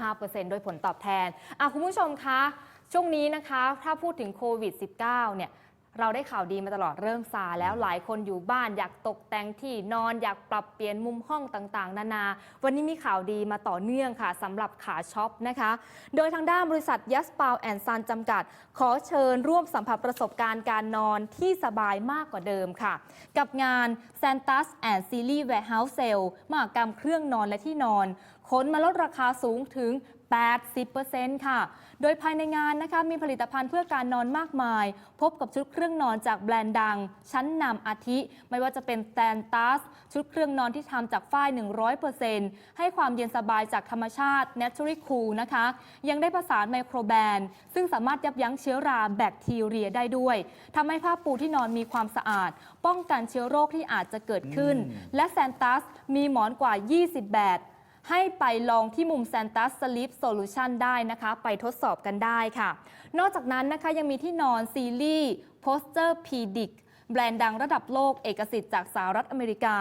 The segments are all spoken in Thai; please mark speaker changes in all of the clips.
Speaker 1: 15%โดยผลตอบแทนอะคุณผู้ชมคะ ช่วงนี้นะคะ ถ้าพูดถึงโควิด -19 เนี่ยเราได้ข่าวดีมาตลอดเริ่มซาแล้วหลายคนอยู่บ้านอยากตกแต่งที่นอนอยากปรับเปลี่ยนมุมห้องต่างๆ นานา วันนี้มีข่าวดีมาต่อเนื่องค่ะสำหรับขาช็อปนะคะ โดยทางด้านบริษัทยัสปาวแอนซันจำกัด ขอเชิญร่วมสัมผัสประสบการณ์การนอนที่สบายมากกว่าเดิมค่ะ กับงาน Santas and Series Warehouse Sale มหกรรมเครื่องนอนและที่นอนค้นมาลดราคาสูงถึง 80%ค่ะ โดยภายในงานนะคะมีผลิตภัณฑ์เพื่อการนอนมากมาย พบกับชุดเครื่องนอนจากแบรนด์ดัง ชั้นนำอาทิ ไม่ว่าจะเป็นแตนตัสชุดเครื่องนอนที่ทำจากฝ้าย 100%ให้ความเย็นสบายจากธรรมชาติ Naturally Cool นะคะ ยังได้ประสานไมโครแบนซึ่งสามารถยับยั้งเชื้อราแบคทีเรียได้ด้วยทำให้ผ้าปูที่นอนมีความสะอาด ป้องกันเชื้อโรคที่อาจจะเกิดขึ้น และแซนตัสมีหมอนกว่า 20 แบบ ให้ไปลองที่มุม Santa Sleep Solution ได้นะคะ ไปทดสอบกันได้ค่ะ นอกจากนั้นนะคะยังมีที่นอนซีรีส์ Poster Pedic แบรนด์ดังระดับโลกเอกสิทธิ์จากสหรัฐอเมริกา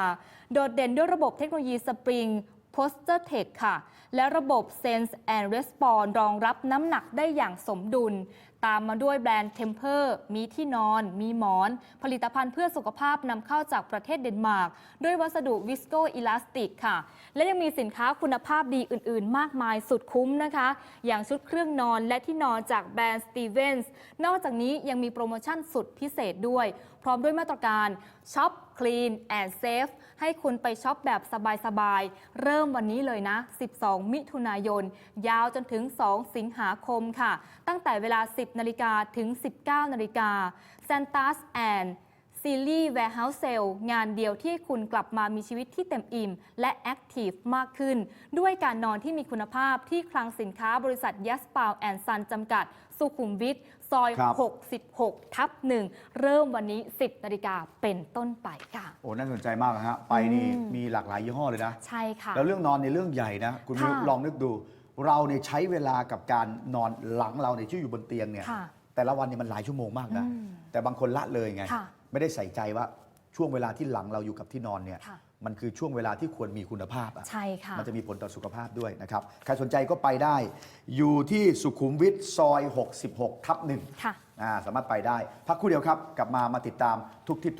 Speaker 1: โดดเด่นด้วยระบบเทคโนโลยีสปริง Poster Tech ค่ะ และระบบ Sense and Response รองรับน้ำหนักได้อย่างสมดุล ตามมาด้วยแบรนด์ Temper มีที่นอน มีหมอน ผลิตภัณฑ์เพื่อสุขภาพนำเข้าจากประเทศเดนมาร์กด้วยวัสดุวิสโกอิลาสติกค่ะ และยังมีสินค้าคุณภาพดีอื่น ๆ มากมายสุดคุ้มนะคะ อย่างชุดเครื่องนอนและที่นอนจากแบรนด์ Stevens นอกจากนี้ยังมีโปรโมชั่นสุดพิเศษด้วย พร้อมด้วยมาตรการช็อป Clean and Safe ให้คุณไปช็อปแบบสบาย ๆ เริ่มวันนี้เลยนะ 12 มิถุนายน ยาวจนถึง 2 สิงหาคมค่ะ ตั้งแต่เวลา 10นาฬิกาถึง 19 นาฬิกา Santas and ซีรีส์ Warehouse Sale งานเดียวที่ให้คุณกลับมามีชีวิตที่เต็มอิ่ม และแอคทีฟมากขึ้น ด้วยการนอนที่มีคุณภาพที่คลังสินค้าบริษัทยัสปาวแอนซันจำกัด สุขุมวิทซอย
Speaker 2: ครับ
Speaker 1: 66 ทับหนึ่งเริ่มวันนี้ 10 นาฬิกาเป็นต้นไปค่ะ
Speaker 2: โอ้น่าสนใจมากนะฮะ ไปนี่
Speaker 1: อืม
Speaker 2: มีหลากหลายยี่ห้อเลยนะ
Speaker 1: ใช่ค่ะ
Speaker 2: แล้วเรื่องนอนในยเรื่องใหญ่นะ คุณ
Speaker 1: ค่ะ
Speaker 2: ลองนึกดู เราเนี่ยใช้เวลากับการนอนหลังเราเนี่ยที่อยู่บนเตียงเนี่ย
Speaker 1: ค่ะ
Speaker 2: แต่ละวันเนี่ยมันหลายชั่วโมงมากนะ
Speaker 1: อืม
Speaker 2: แต่บางคนละเลยไง
Speaker 1: ค่ะ
Speaker 2: ไม่ได้ใส่ใจว่าช่วงเวลาที่หลังเราอยู่กับที่นอนเนี่ย
Speaker 1: ค่ะ
Speaker 2: มันคือช่วงเวลาที่ควรมีคุณภาพอะ
Speaker 1: ใช่ค่ะ
Speaker 2: มันจะมีผลต่อสุขภาพด้วยนะครับ ใครสนใจก็ไปได้ อยู่ที่สุขุมวิทซอย 66 ทับหนึ่ง
Speaker 1: ค่ะ
Speaker 2: อ่าสามารถไปได้ พักครู่เดียวครับ กลับมามาติดตามทุกทิศทั่ว